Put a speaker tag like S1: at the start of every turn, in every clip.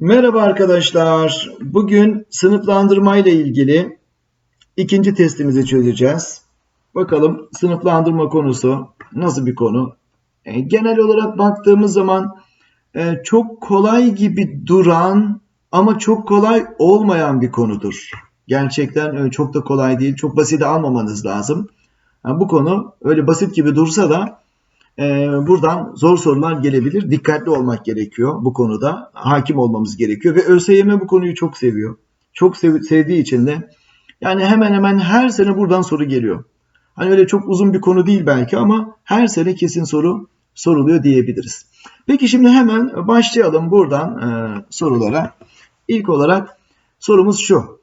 S1: Merhaba arkadaşlar. Bugün sınıflandırma ile ilgili ikinci testimizi çözeceğiz. Bakalım sınıflandırma konusu nasıl bir konu? E, genel olarak baktığımız zaman e, çok kolay gibi duran ama çok kolay olmayan bir konudur. Gerçekten öyle çok da kolay değil. Çok basite almamanız lazım. Yani bu konu öyle basit gibi dursa da e, buradan zor sorular gelebilir. Dikkatli olmak gerekiyor bu konuda. Hakim olmamız gerekiyor ve ÖSYM bu konuyu çok seviyor. Çok sev- sevdiği için de yani hemen hemen her sene buradan soru geliyor. Hani öyle çok uzun bir konu değil belki ama her sene kesin soru soruluyor diyebiliriz. Peki şimdi hemen başlayalım buradan e, sorulara. İlk olarak sorumuz şu.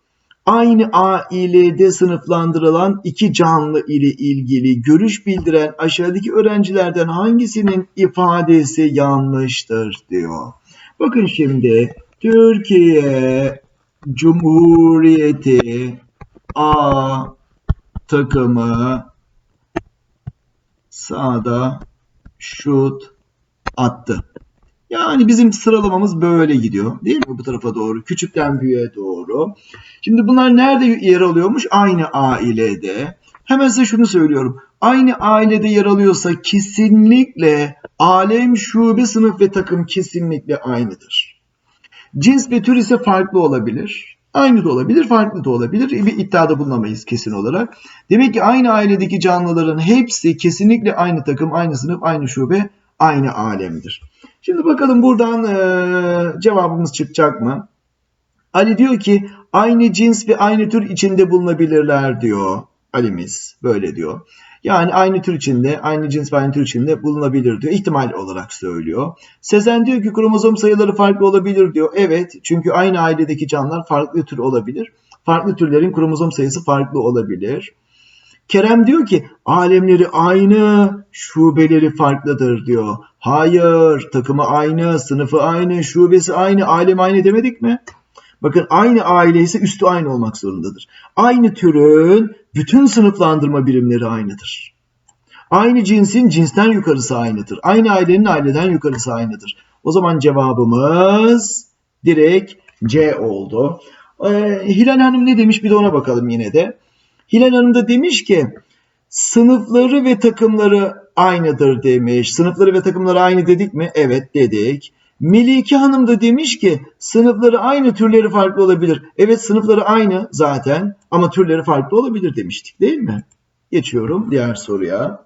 S1: Aynı ailede sınıflandırılan iki canlı ile ilgili görüş bildiren aşağıdaki öğrencilerden hangisinin ifadesi yanlıştır diyor. Bakın şimdi Türkiye Cumhuriyeti A takımı sağda şut attı. Yani bizim sıralamamız böyle gidiyor. Değil mi bu tarafa doğru? Küçükten büyüğe doğru. Şimdi bunlar nerede yer alıyormuş? Aynı ailede. Hemen size şunu söylüyorum. Aynı ailede yer alıyorsa kesinlikle alem, şube, sınıf ve takım kesinlikle aynıdır. Cins ve tür ise farklı olabilir. Aynı da olabilir, farklı da olabilir. Bir iddiada bulunamayız kesin olarak. Demek ki aynı ailedeki canlıların hepsi kesinlikle aynı takım, aynı sınıf, aynı şube, aynı alemdir. Şimdi bakalım buradan eee, cevabımız çıkacak mı? Ali diyor ki aynı cins ve aynı tür içinde bulunabilirler diyor. Ali'miz böyle diyor. Yani aynı tür içinde, aynı cins ve aynı tür içinde bulunabilir diyor. İhtimal olarak söylüyor. Sezen diyor ki kromozom sayıları farklı olabilir diyor. Evet çünkü aynı ailedeki canlılar farklı tür olabilir. Farklı türlerin kromozom sayısı farklı olabilir. Kerem diyor ki alemleri aynı, şubeleri farklıdır diyor. Hayır, takımı aynı, sınıfı aynı, şubesi aynı, alem aynı demedik mi? Bakın aynı aile ise üstü aynı olmak zorundadır. Aynı türün bütün sınıflandırma birimleri aynıdır. Aynı cinsin cinsten yukarısı aynıdır. Aynı ailenin aileden yukarısı aynıdır. O zaman cevabımız direkt C oldu. Ee, Hilal Hanım ne demiş bir de ona bakalım yine de. Hilal Hanım da demiş ki sınıfları ve takımları aynıdır demiş. Sınıfları ve takımları aynı dedik mi? Evet dedik. Melike Hanım da demiş ki sınıfları aynı türleri farklı olabilir. Evet sınıfları aynı zaten ama türleri farklı olabilir demiştik değil mi? Geçiyorum diğer soruya.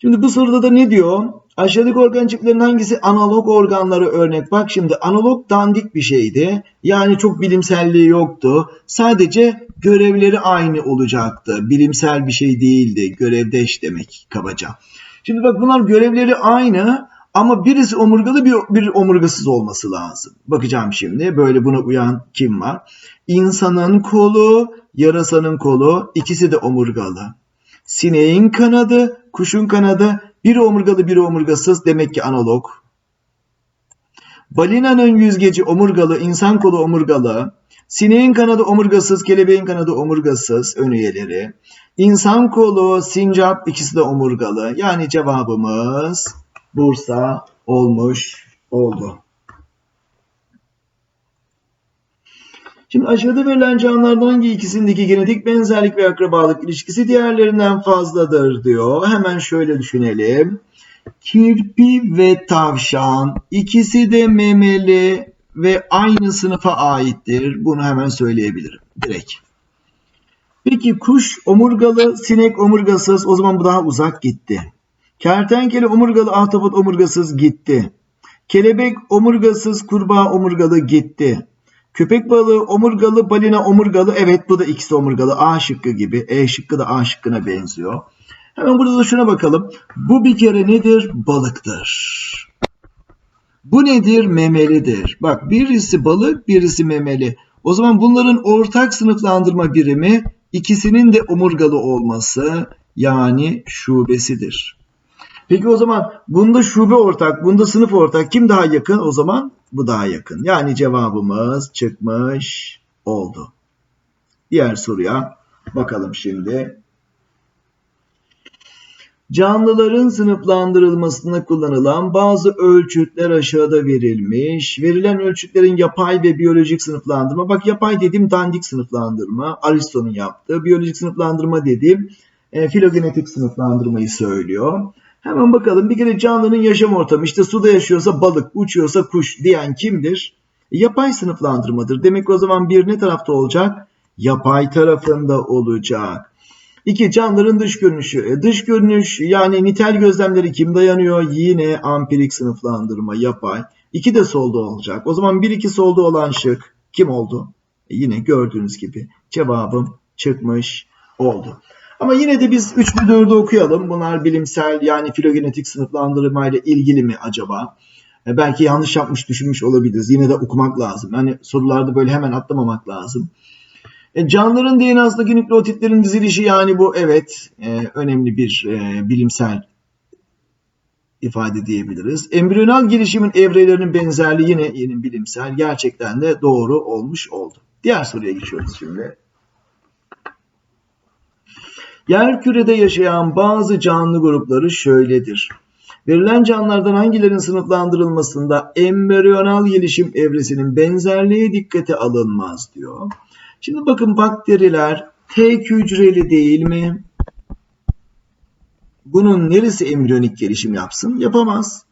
S1: Şimdi bu soruda da ne diyor? Aşağıdaki organcıkların hangisi analog organları örnek? Bak şimdi analog dandik bir şeydi. Yani çok bilimselliği yoktu. Sadece görevleri aynı olacaktı. Bilimsel bir şey değildi. Görevdeş demek kabaca. Şimdi bak bunlar görevleri aynı ama birisi omurgalı bir, bir omurgasız olması lazım. Bakacağım şimdi böyle buna uyan kim var? İnsanın kolu, yarasanın kolu ikisi de omurgalı. Sineğin kanadı, kuşun kanadı biri omurgalı biri omurgasız demek ki analog. Balinanın yüzgeci omurgalı, insan kolu omurgalı. Sineğin kanadı omurgasız, kelebeğin kanadı omurgasız ön üyeleri. İnsan kolu, sincap ikisi de omurgalı. Yani cevabımız Bursa olmuş oldu. Şimdi aşağıda verilen canlılardan hangi ikisindeki genetik benzerlik ve akrabalık ilişkisi diğerlerinden fazladır diyor. Hemen şöyle düşünelim. Kirpi ve tavşan ikisi de memeli ve aynı sınıfa aittir. Bunu hemen söyleyebilirim direkt. Peki kuş omurgalı, sinek omurgasız o zaman bu daha uzak gitti. Kertenkele omurgalı, ahtapot omurgasız gitti. Kelebek omurgasız, kurbağa omurgalı gitti. Köpek balığı omurgalı, balina omurgalı. Evet bu da ikisi omurgalı. A şıkkı gibi. E şıkkı da A şıkkına benziyor. Hemen burada da şuna bakalım. Bu bir kere nedir? Balıktır. Bu nedir? Memelidir. Bak birisi balık, birisi memeli. O zaman bunların ortak sınıflandırma birimi ikisinin de omurgalı olması yani şubesidir. Peki o zaman bunda şube ortak, bunda sınıf ortak kim daha yakın? O zaman bu daha yakın. Yani cevabımız çıkmış oldu. Diğer soruya bakalım şimdi. Canlıların sınıflandırılmasında kullanılan bazı ölçütler aşağıda verilmiş. Verilen ölçütlerin yapay ve biyolojik sınıflandırma. Bak yapay dediğim dandik sınıflandırma. Aristo'nun yaptığı. Biyolojik sınıflandırma dediğim e, filogenetik sınıflandırmayı söylüyor. Hemen bakalım bir kere canlının yaşam ortamı. İşte suda yaşıyorsa balık, uçuyorsa kuş diyen kimdir? Yapay sınıflandırmadır. Demek o zaman bir ne tarafta olacak? Yapay tarafında olacak. İki canlıların dış görünüşü. E, dış görünüş yani nitel gözlemleri kim dayanıyor? Yine ampirik sınıflandırma yapay. İki de solda olacak. O zaman bir iki solda olan şık kim oldu? E, yine gördüğünüz gibi cevabım çıkmış oldu. Ama yine de biz 3 ve 4'ü okuyalım. Bunlar bilimsel yani filogenetik sınıflandırma ile ilgili mi acaba? E, belki yanlış yapmış düşünmüş olabiliriz. Yine de okumak lazım. Yani sorularda böyle hemen atlamamak lazım. E, canlıların DNA'sındaki nükleotitlerin dizilişi yani bu evet e, önemli bir e, bilimsel ifade diyebiliriz. Embriyonal gelişimin evrelerinin benzerliği yine yeni bilimsel gerçekten de doğru olmuş oldu. Diğer soruya geçiyoruz şimdi. Yerkürede yaşayan bazı canlı grupları şöyledir. Verilen canlılardan hangilerinin sınıflandırılmasında embriyonal gelişim evresinin benzerliği dikkate alınmaz diyor. Şimdi bakın bakteriler tek hücreli değil mi? Bunun neresi embriyonik gelişim yapsın? Yapamaz.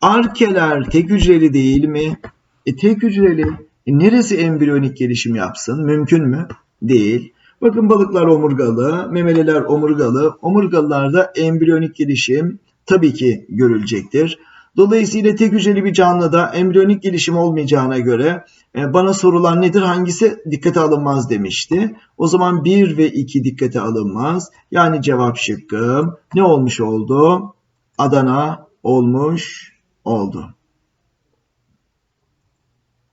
S1: Arkeler tek hücreli değil mi? E tek hücreli. E neresi embriyonik gelişim yapsın? Mümkün mü? Değil. Bakın balıklar omurgalı, memeliler omurgalı. Omurgalılarda embriyonik gelişim tabii ki görülecektir. Dolayısıyla tek hücreli bir canlıda embriyonik gelişim olmayacağına göre e, bana sorulan nedir? Hangisi dikkate alınmaz demişti. O zaman 1 ve 2 dikkate alınmaz. Yani cevap şıkkım ne olmuş oldu? Adana olmuş oldu.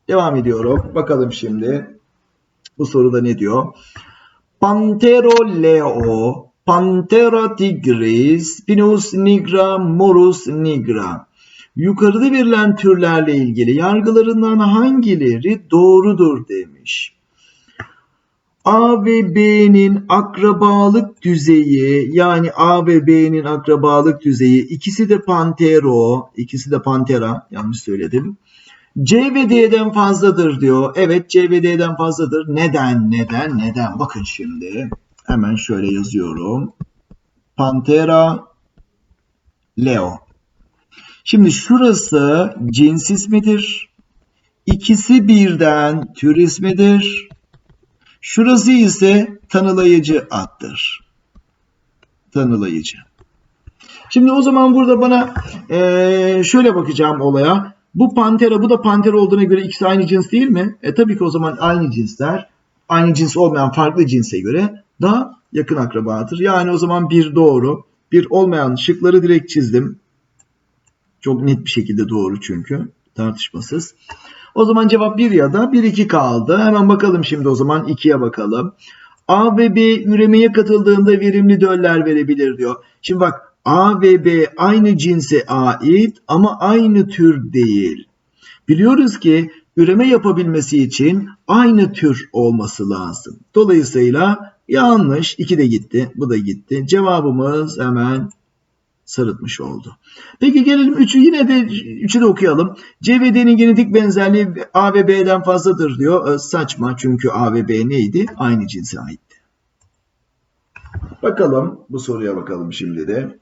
S1: Devam ediyorum. Bakalım şimdi bu soruda ne diyor? Pantero leo, Panthera tigris, Pinus nigra, Morus nigra. Yukarıda verilen türlerle ilgili yargılarından hangileri doğrudur demiş. A ve B'nin akrabalık düzeyi yani A ve B'nin akrabalık düzeyi ikisi de Pantero, ikisi de Pantera yanlış söyledim. C ve D'den fazladır diyor. Evet C ve D'den fazladır. Neden? Neden? Neden? Bakın şimdi. Hemen şöyle yazıyorum. Pantera Leo. Şimdi şurası cins ismidir. İkisi birden tür ismidir. Şurası ise tanılayıcı addır. Tanılayıcı. Şimdi o zaman burada bana ee, şöyle bakacağım olaya. Bu pantera bu da pantera olduğuna göre ikisi aynı cins değil mi? E tabii ki o zaman aynı cinsler aynı cins olmayan farklı cinse göre daha yakın akrabadır. Yani o zaman bir doğru. Bir olmayan şıkları direkt çizdim. Çok net bir şekilde doğru çünkü. Tartışmasız. O zaman cevap 1 ya da 1-2 kaldı. Hemen bakalım şimdi o zaman 2'ye bakalım. A ve B üremeye katıldığında verimli döller verebilir diyor. Şimdi bak A ve B aynı cinse ait ama aynı tür değil. Biliyoruz ki üreme yapabilmesi için aynı tür olması lazım. Dolayısıyla yanlış. 2 de gitti. Bu da gitti. Cevabımız hemen sarıtmış oldu. Peki gelelim 3'ü yine de 3'ü de okuyalım. C ve D'nin genetik benzerliği A ve B'den fazladır diyor. E, saçma çünkü A ve B neydi? Aynı cinse aitti. Bakalım bu soruya bakalım şimdi de.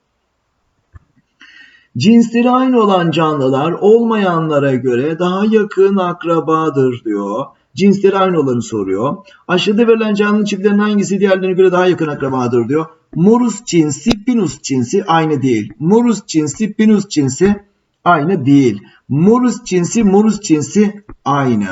S1: Cinsleri aynı olan canlılar olmayanlara göre daha yakın akrabadır diyor. Cinsleri aynı olanı soruyor. Aşağıda verilen canlı çiftlerin hangisi diğerlerine göre daha yakın akrabadır diyor. Morus cinsi, Pinus cinsi aynı değil. Morus cinsi, Pinus cinsi aynı değil. Morus cinsi, Morus cinsi aynı.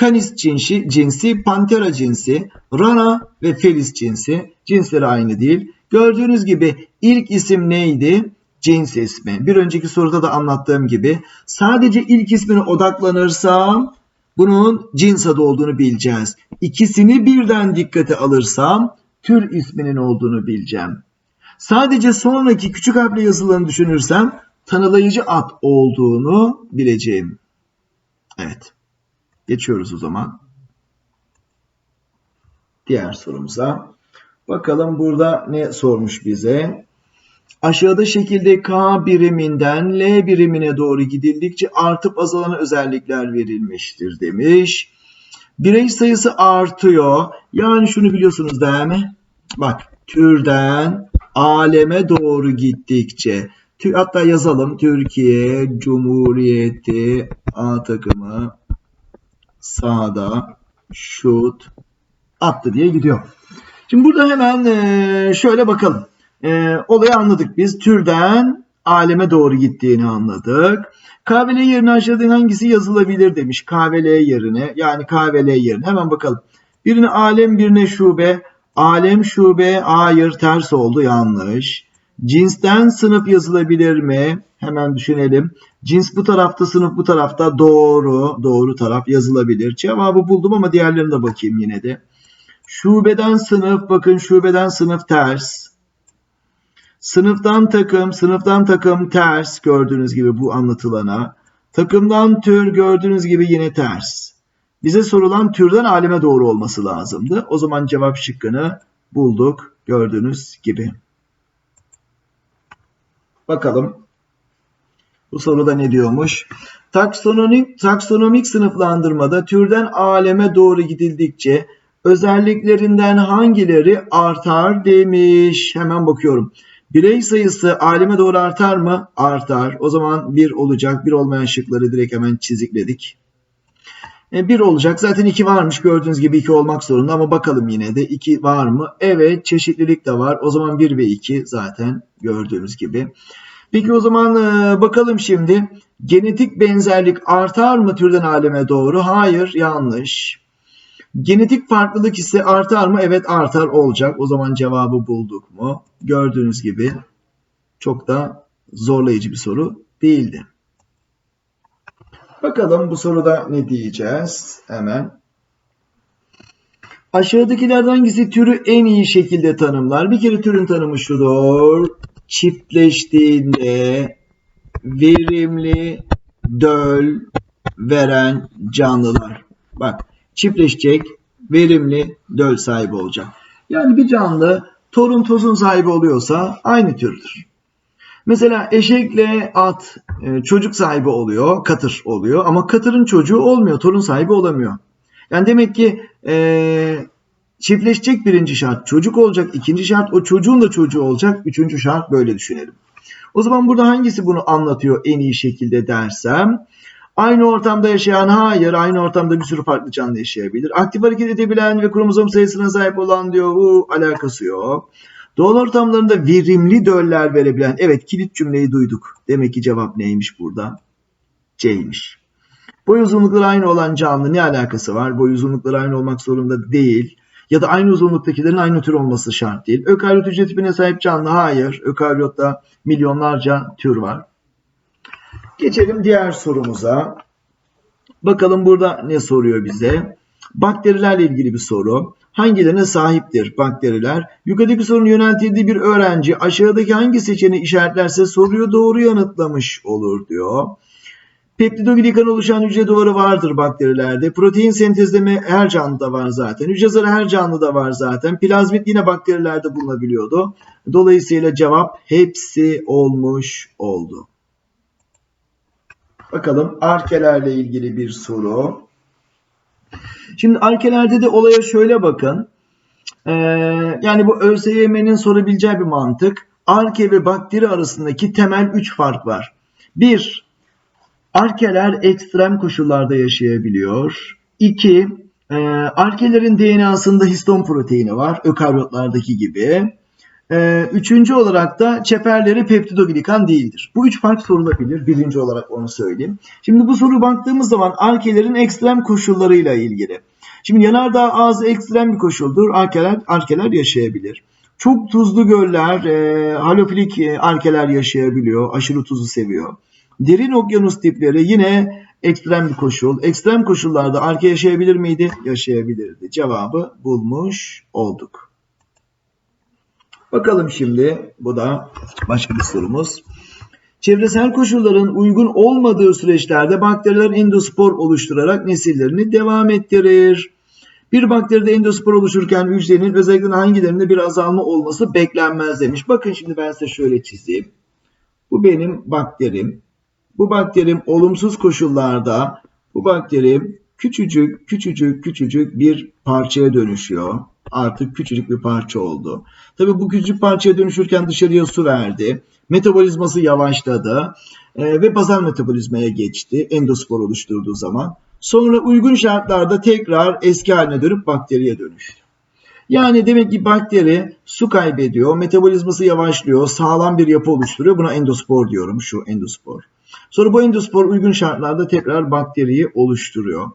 S1: Canis cinsi, cinsi, Panthera cinsi, Rana ve Felis cinsi cinsleri aynı değil. Gördüğünüz gibi ilk isim neydi? Cins ismi. Bir önceki soruda da anlattığım gibi sadece ilk ismine odaklanırsam bunun cins adı olduğunu bileceğiz. İkisini birden dikkate alırsam tür isminin olduğunu bileceğim. Sadece sonraki küçük harfle yazılarını düşünürsem tanılayıcı ad olduğunu bileceğim. Evet. Geçiyoruz o zaman. Diğer sorumuza. Bakalım burada ne sormuş bize? Aşağıda şekilde K biriminden L birimine doğru gidildikçe artıp azalan özellikler verilmiştir demiş. Birey sayısı artıyor. Yani şunu biliyorsunuz değil mi? Bak türden aleme doğru gittikçe hatta yazalım Türkiye Cumhuriyeti A takımı sağda şut attı diye gidiyor. Şimdi burada hemen şöyle bakalım. Eee, olayı anladık biz. Türden aleme doğru gittiğini anladık. KVL yerine aşağıdan hangisi yazılabilir demiş. KVL yerine yani KVL yerine hemen bakalım. Birine alem birine şube. Alem şube hayır ters oldu yanlış. Cinsten sınıf yazılabilir mi? Hemen düşünelim. Cins bu tarafta sınıf bu tarafta doğru. Doğru taraf yazılabilir. Cevabı buldum ama diğerlerine de bakayım yine de. Şubeden sınıf bakın şubeden sınıf ters. Sınıftan takım, sınıftan takım ters gördüğünüz gibi bu anlatılana. Takımdan tür gördüğünüz gibi yine ters. Bize sorulan türden aleme doğru olması lazımdı. O zaman cevap şıkkını bulduk gördüğünüz gibi. Bakalım bu soruda ne diyormuş? Taksonomik, taksonomik sınıflandırmada türden aleme doğru gidildikçe özelliklerinden hangileri artar demiş. Hemen bakıyorum. Birey sayısı aleme doğru artar mı? Artar. O zaman 1 olacak. 1 olmayan şıkları direkt hemen çizikledik. 1 olacak. Zaten 2 varmış. Gördüğünüz gibi 2 olmak zorunda ama bakalım yine de 2 var mı? Evet çeşitlilik de var. O zaman 1 ve 2 zaten gördüğünüz gibi. Peki o zaman e, bakalım şimdi. Genetik benzerlik artar mı türden aleme doğru? Hayır yanlış. Genetik farklılık ise artar mı? Evet artar olacak. O zaman cevabı bulduk mu? Gördüğünüz gibi çok da zorlayıcı bir soru değildi. Bakalım bu soruda ne diyeceğiz? Hemen. Aşağıdakilerden hangisi türü en iyi şekilde tanımlar? Bir kere türün tanımı şudur. Çiftleştiğinde verimli döl veren canlılar. Bak çiftleşecek, verimli döl sahibi olacak. Yani bir canlı torun tozun sahibi oluyorsa aynı türdür. Mesela eşekle at e, çocuk sahibi oluyor, katır oluyor ama katırın çocuğu olmuyor, torun sahibi olamıyor. Yani demek ki e, çiftleşecek birinci şart çocuk olacak, ikinci şart o çocuğun da çocuğu olacak, üçüncü şart böyle düşünelim. O zaman burada hangisi bunu anlatıyor en iyi şekilde dersem Aynı ortamda yaşayan hayır, aynı ortamda bir sürü farklı canlı yaşayabilir. Aktif hareket edebilen ve kromozom sayısına sahip olan diyor, bu alakası yok. Doğal ortamlarında verimli döller verebilen, evet kilit cümleyi duyduk. Demek ki cevap neymiş burada? C'ymiş. Boy uzunlukları aynı olan canlı ne alakası var? Boy uzunlukları aynı olmak zorunda değil. Ya da aynı uzunluktakilerin aynı tür olması şart değil. Ökaryot hücre tipine sahip canlı hayır. Ökaryotta milyonlarca tür var. Geçelim diğer sorumuza. Bakalım burada ne soruyor bize? Bakterilerle ilgili bir soru. Hangilerine sahiptir bakteriler? Yukarıdaki sorunun yöneltildiği bir öğrenci aşağıdaki hangi seçeneği işaretlerse soruyu doğru yanıtlamış olur diyor. Peptidoglikan oluşan hücre duvarı vardır bakterilerde. Protein sentezleme her canlıda var zaten. Hücre zarı her canlıda var zaten. Plazmit yine bakterilerde bulunabiliyordu. Dolayısıyla cevap hepsi olmuş oldu. Bakalım arkelerle ilgili bir soru. Şimdi arkelerde de olaya şöyle bakın. Ee, yani bu ÖSYM'nin sorabileceği bir mantık. Arke ve bakteri arasındaki temel 3 fark var. 1. Arkeler ekstrem koşullarda yaşayabiliyor. 2. E, arkelerin DNA'sında histon proteini var. Ökaryotlardaki gibi. Ee, üçüncü olarak da çeperleri peptidoglikan değildir. Bu üç fark sorulabilir. Birinci olarak onu söyleyeyim. Şimdi bu soru baktığımız zaman arkelerin ekstrem koşullarıyla ilgili. Şimdi yanardağ ağzı ekstrem bir koşuldur. Arkeler, arkeler yaşayabilir. Çok tuzlu göller, e, halofilik e, arkeler yaşayabiliyor. Aşırı tuzu seviyor. Derin okyanus tipleri yine ekstrem bir koşul. Ekstrem koşullarda arke yaşayabilir miydi? Yaşayabilirdi. Cevabı bulmuş olduk. Bakalım şimdi bu da başka bir sorumuz. Çevresel koşulların uygun olmadığı süreçlerde bakteriler endospor oluşturarak nesillerini devam ettirir. Bir bakteride endospor oluşurken hücrenin özellikle hangilerinde bir azalma olması beklenmez demiş. Bakın şimdi ben size şöyle çizeyim. Bu benim bakterim. Bu bakterim olumsuz koşullarda bu bakterim küçücük küçücük küçücük bir parçaya dönüşüyor. Artık küçücük bir parça oldu. Tabii bu küçücük parçaya dönüşürken dışarıya su verdi. Metabolizması yavaşladı e, ve bazal metabolizmaya geçti endospor oluşturduğu zaman. Sonra uygun şartlarda tekrar eski haline dönüp bakteriye dönüştü. Yani demek ki bakteri su kaybediyor, metabolizması yavaşlıyor, sağlam bir yapı oluşturuyor. Buna endospor diyorum, şu endospor. Sonra bu endospor uygun şartlarda tekrar bakteriyi oluşturuyor.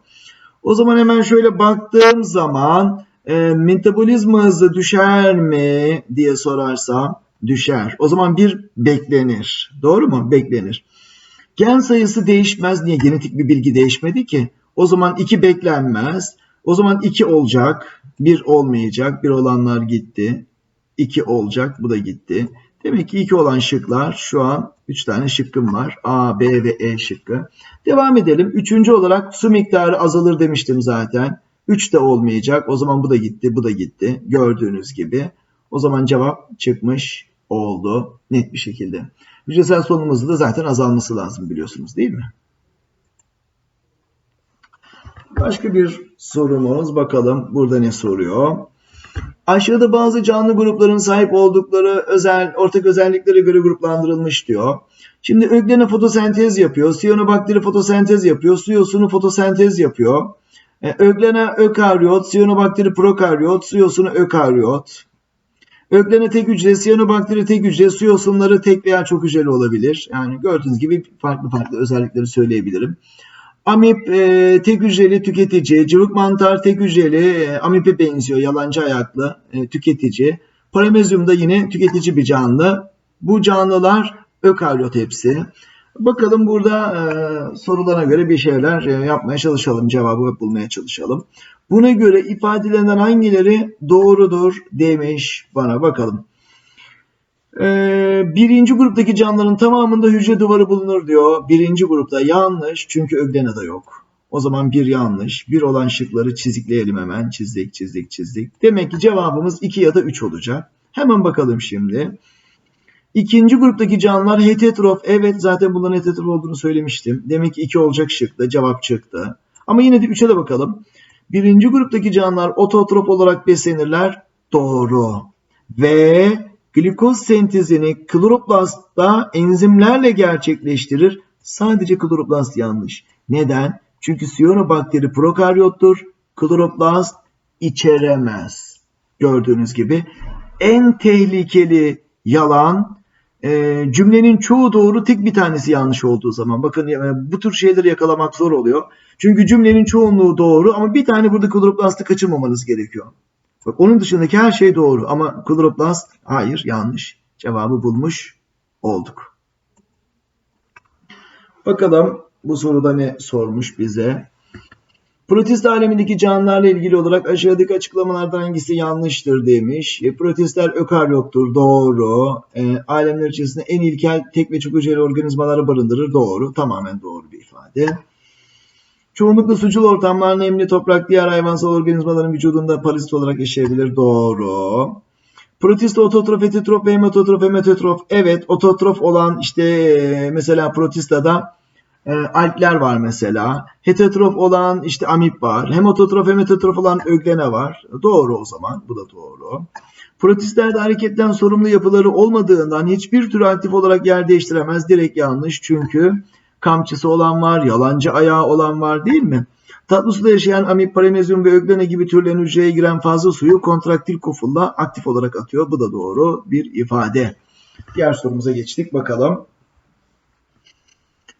S1: O zaman hemen şöyle baktığım zaman e, metabolizma hızı düşer mi diye sorarsam düşer. O zaman bir beklenir. Doğru mu? Beklenir. Gen sayısı değişmez. Niye? Genetik bir bilgi değişmedi ki. O zaman 2 beklenmez. O zaman 2 olacak. 1 olmayacak. 1 olanlar gitti. 2 olacak. Bu da gitti. Demek ki 2 olan şıklar şu an 3 tane şıkkım var. A, B ve E şıkkı. Devam edelim. Üçüncü olarak su miktarı azalır demiştim zaten. 3 de olmayacak. O zaman bu da gitti, bu da gitti. Gördüğünüz gibi. O zaman cevap çıkmış oldu net bir şekilde. Hücresel solunum hızı da zaten azalması lazım biliyorsunuz değil mi? Başka bir sorumuz bakalım burada ne soruyor? Aşağıda bazı canlı grupların sahip oldukları özel ortak özelliklere göre gruplandırılmış diyor. Şimdi öglene fotosentez yapıyor. Siyanobakteri fotosentez yapıyor. Su yosunu fotosentez yapıyor. E, öglene ökaryot, siyanobakteri prokaryot, su yosunu ökaryot. Öglene tek hücre, siyanobakteri tek hücre, su yosunları tek veya çok hücreli olabilir. Yani gördüğünüz gibi farklı farklı özellikleri söyleyebilirim. Amip e, tek hücreli tüketici, cıvık mantar tek hücreli, e, amipe benziyor, yalancı ayaklı e, tüketici. Paramezyum da yine tüketici bir canlı. Bu canlılar ökaryot hepsi. Bakalım burada e, sorularına göre bir şeyler e, yapmaya çalışalım, cevabı bulmaya çalışalım. Buna göre ifadelerinden hangileri doğrudur demiş bana bakalım. Ee, birinci gruptaki canlıların tamamında hücre duvarı bulunur diyor. Birinci grupta yanlış çünkü öglenada yok. O zaman bir yanlış. Bir olan şıkları çizikleyelim hemen. Çizdik, çizdik, çizdik. Demek ki cevabımız 2 ya da 3 olacak. Hemen bakalım şimdi. İkinci gruptaki canlılar heterotrof. Evet zaten bunların heterotrof olduğunu söylemiştim. Demek ki 2 olacak şıkta. Cevap çıktı. Ama yine de 3'e de bakalım. Birinci gruptaki canlılar ototrof olarak beslenirler. Doğru. Ve glikoz sentezini kloroplastta enzimlerle gerçekleştirir. Sadece kloroplast yanlış. Neden? Çünkü siyanobakteri prokaryottur. Kloroplast içeremez. Gördüğünüz gibi en tehlikeli yalan e, cümlenin çoğu doğru tek bir tanesi yanlış olduğu zaman. Bakın e, bu tür şeyleri yakalamak zor oluyor. Çünkü cümlenin çoğunluğu doğru ama bir tane burada kloroplastı kaçırmamanız gerekiyor. Bak onun dışındaki her şey doğru ama kloroplast hayır yanlış. Cevabı bulmuş olduk. Bakalım bu soruda ne sormuş bize. Protist alemindeki canlılarla ilgili olarak aşağıdaki açıklamalardan hangisi yanlıştır demiş. E, protistler ökaryottur. Doğru. E, alemler içerisinde en ilkel tek ve çok hücreli organizmaları barındırır. Doğru. Tamamen doğru bir ifade. Çoğunlukla sucul ortamlar, nemli toprak, diğer hayvansal organizmaların vücudunda parazit olarak yaşayabilir. Doğru. Protist, ototrof, heterotrof ve hematotrof, hematotrof. Evet, ototrof olan işte e, mesela protistada e, alpler var mesela. Heterotrof olan işte amip var. Hematotrof, hematotrof olan öglene var. Doğru o zaman. Bu da doğru. Protistlerde hareketten sorumlu yapıları olmadığından hiçbir tür aktif olarak yer değiştiremez. Direkt yanlış çünkü kamçısı olan var, yalancı ayağı olan var değil mi? Tatlı suda yaşayan amip, paramezyum ve öglene gibi türlerin hücreye giren fazla suyu kontraktil kofulla aktif olarak atıyor. Bu da doğru bir ifade. Diğer sorumuza geçtik bakalım.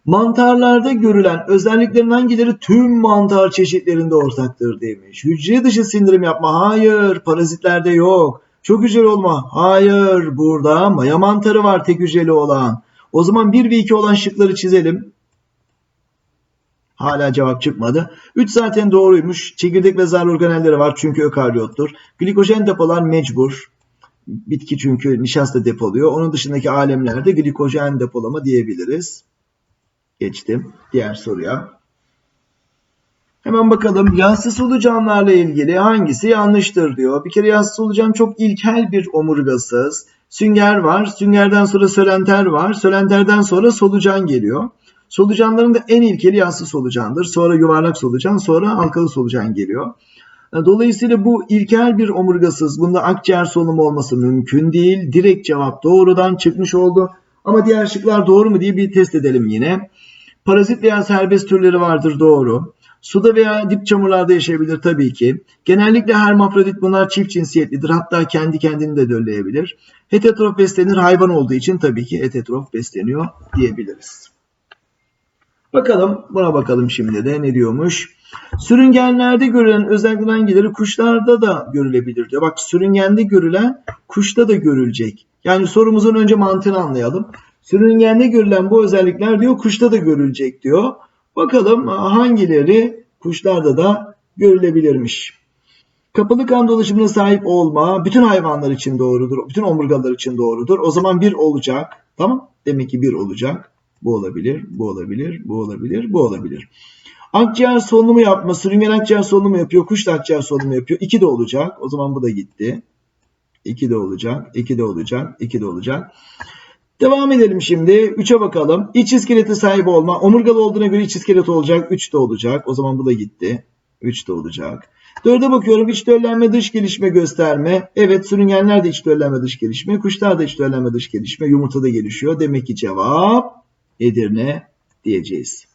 S1: Mantarlarda görülen özelliklerin hangileri tüm mantar çeşitlerinde ortaktır demiş. Hücre dışı sindirim yapma. Hayır. Parazitlerde yok. Çok hücreli olma. Hayır. Burada maya mantarı var tek hücreli olan. O zaman 1 ve 2 olan şıkları çizelim. Hala cevap çıkmadı. 3 zaten doğruymuş. Çekirdek ve zar organelleri var çünkü ökaryottur. Glikojen depolar mecbur. Bitki çünkü nişasta depoluyor. Onun dışındaki alemlerde glikojen depolama diyebiliriz. Geçtim diğer soruya. Hemen bakalım yassı solucanlarla ilgili hangisi yanlıştır diyor. Bir kere yassı solucan çok ilkel bir omurgasız. Sünger var. Süngerden sonra sölenter var. Sölenterden sonra solucan geliyor. Solucanların da en ilkeli yassı solucandır. Sonra yuvarlak solucan, sonra halkalı solucan geliyor. Dolayısıyla bu ilkel bir omurgasız. Bunda akciğer solunumu olması mümkün değil. Direkt cevap doğrudan çıkmış oldu. Ama diğer şıklar doğru mu diye bir test edelim yine. Parazit veya serbest türleri vardır doğru. Suda veya dip çamurlarda yaşayabilir tabii ki. Genellikle hermafrodit bunlar çift cinsiyetlidir. Hatta kendi kendini de dölleyebilir. Heterotrof beslenir hayvan olduğu için tabii ki heterotrof besleniyor diyebiliriz. Bakalım buna bakalım şimdi de ne diyormuş. Sürüngenlerde görülen özellikle hangileri kuşlarda da görülebilir diyor. Bak sürüngende görülen kuşta da görülecek. Yani sorumuzun önce mantığını anlayalım. Sürüngende görülen bu özellikler diyor kuşta da görülecek diyor. Bakalım hangileri kuşlarda da görülebilirmiş. Kapalı kan dolaşımına sahip olma bütün hayvanlar için doğrudur. Bütün omurgalar için doğrudur. O zaman bir olacak. Tamam. Demek ki bir olacak. Bu olabilir, bu olabilir, bu olabilir, bu olabilir. Akciğer solunumu yapma. Sürüngen akciğer solunumu yapıyor. Kuş da akciğer solunumu yapıyor. 2 de olacak. O zaman bu da gitti. 2 de olacak. 2 de olacak. 2 de olacak. Devam edelim şimdi. 3'e bakalım. İç iskelete sahip olma. Omurgalı olduğuna göre iç iskelet olacak. 3 de olacak. O zaman bu da gitti. 3 de olacak. 4'e bakıyorum. İç döllenme dış gelişme gösterme. Evet sürüngenler de iç döllenme dış gelişme. Kuşlar da iç döllenme dış gelişme. Yumurtada gelişiyor. Demek ki cevap Edirne diyeceğiz.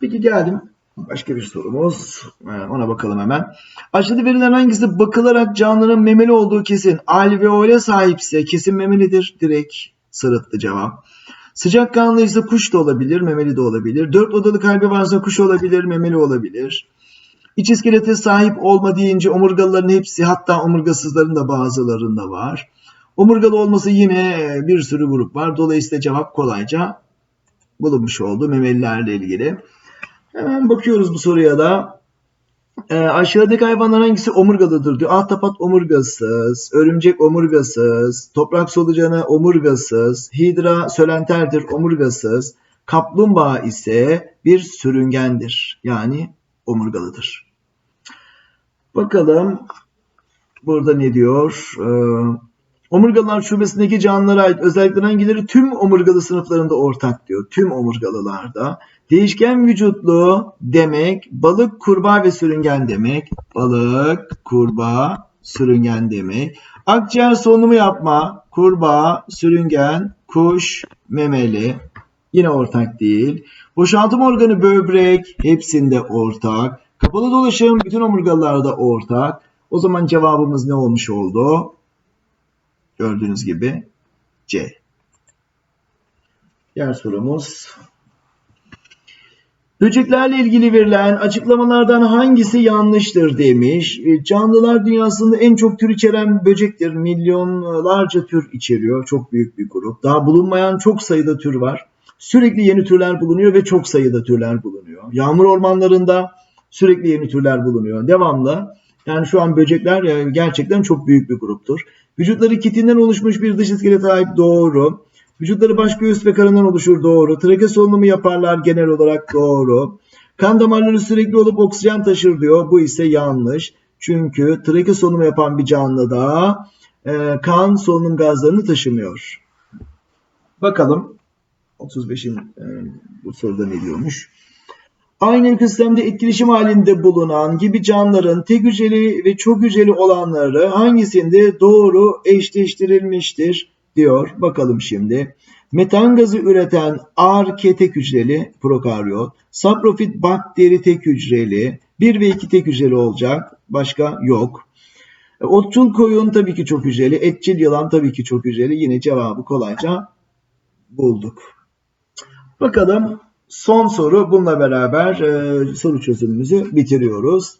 S1: Peki geldim. Başka bir sorumuz. Ee, Ona bakalım hemen. Aşağıda verilen hangisi bakılarak canlının memeli olduğu kesin. Alveole sahipse kesin memelidir. Direkt sırıttı cevap. Sıcak kanlıysa kuş da olabilir, memeli de olabilir. Dört odalı kalbi varsa kuş olabilir, memeli olabilir. İç iskelete sahip olma deyince omurgalıların hepsi hatta omurgasızların da bazılarında var. Omurgalı olması yine bir sürü grup var. Dolayısıyla cevap kolayca bulunmuş oldu memelilerle ilgili. Hemen bakıyoruz bu soruya da. E, aşağıdaki hayvanlar hangisi omurgalıdır diyor. Ahtapot omurgasız, örümcek omurgasız, toprak solucanı omurgasız, hidra sölenterdir omurgasız, kaplumbağa ise bir sürüngendir. Yani omurgalıdır. Bakalım burada ne diyor? Ee, omurgalılar şubesindeki canlılara ait özellikler hangileri tüm omurgalı sınıflarında ortak diyor. Tüm omurgalılarda. Değişken vücutlu demek balık, kurbağa ve sürüngen demek. Balık, kurbağa, sürüngen demek. Akciğer solunumu yapma, kurbağa, sürüngen, kuş, memeli. Yine ortak değil. Boşaltım organı böbrek hepsinde ortak. Kapalı dolaşım bütün omurgalılarda ortak. O zaman cevabımız ne olmuş oldu? Gördüğünüz gibi C. Diğer sorumuz. Böceklerle ilgili verilen açıklamalardan hangisi yanlıştır demiş. E, Canlılar dünyasında en çok tür içeren böcektir. Milyonlarca tür içeriyor. Çok büyük bir grup. Daha bulunmayan çok sayıda tür var. Sürekli yeni türler bulunuyor ve çok sayıda türler bulunuyor. Yağmur ormanlarında sürekli yeni türler bulunuyor. Devamlı. Yani şu an böcekler e, gerçekten çok büyük bir gruptur. Vücutları kitinden oluşmuş bir dış iskelete ait doğru. Vücutları baş göğüs ve karından oluşur doğru. Trake solunumu yaparlar genel olarak doğru. Kan damarları sürekli olup oksijen taşır diyor. Bu ise yanlış. Çünkü trake solunumu yapan bir canlıda e, kan solunum gazlarını taşımıyor. Bakalım 35'in e, bu soruda ne diyormuş? Aynı sistemde etkileşim halinde bulunan gibi canlıların tek hücreli ve çok hücreli olanları hangisinde doğru eşleştirilmiştir diyor. Bakalım şimdi. Metan gazı üreten arke tek hücreli prokaryot, saprofit bakteri tek hücreli, 1 ve 2 tek hücreli olacak. Başka yok. Otçul koyun tabii ki çok hücreli. Etçil yılan tabii ki çok hücreli. Yine cevabı kolayca bulduk. Bakalım son soru. Bununla beraber e, soru çözümümüzü bitiriyoruz.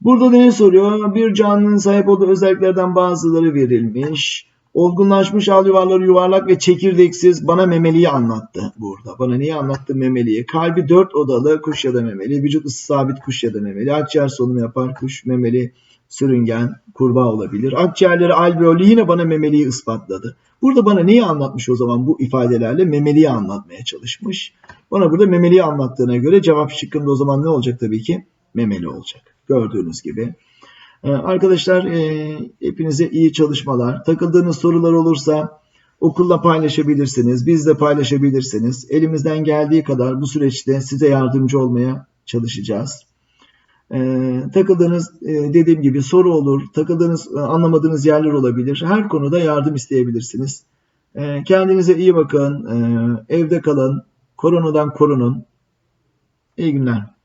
S1: Burada da ne soruyor? Bir canlının sahip olduğu özelliklerden bazıları verilmiş. Olgunlaşmış al yuvarları yuvarlak ve çekirdeksiz bana memeliyi anlattı burada. Bana neyi anlattı memeliyi? Kalbi dört odalı kuş ya da memeli. Vücut ısı sabit kuş ya da memeli. Akciğer solunumu yapar kuş memeli. sürüngen, kurbağa olabilir. Akciğerleri alveoli yine bana memeliyi ispatladı. Burada bana neyi anlatmış o zaman bu ifadelerle? Memeliyi anlatmaya çalışmış. Bana burada memeliyi anlattığına göre cevap şıkkında o zaman ne olacak tabii ki? Memeli olacak. Gördüğünüz gibi. Ee, Arkadaşlar e, hepinize iyi çalışmalar. Takıldığınız sorular olursa okulla paylaşabilirsiniz. Bizle paylaşabilirsiniz. Elimizden geldiği kadar bu süreçte size yardımcı olmaya çalışacağız. Ee, takıldığınız e, dediğim gibi soru olur, takıldığınız e, anlamadığınız yerler olabilir. Her konuda yardım isteyebilirsiniz. Ee, kendinize iyi bakın, evde kalın, koronadan korunun. İyi günler.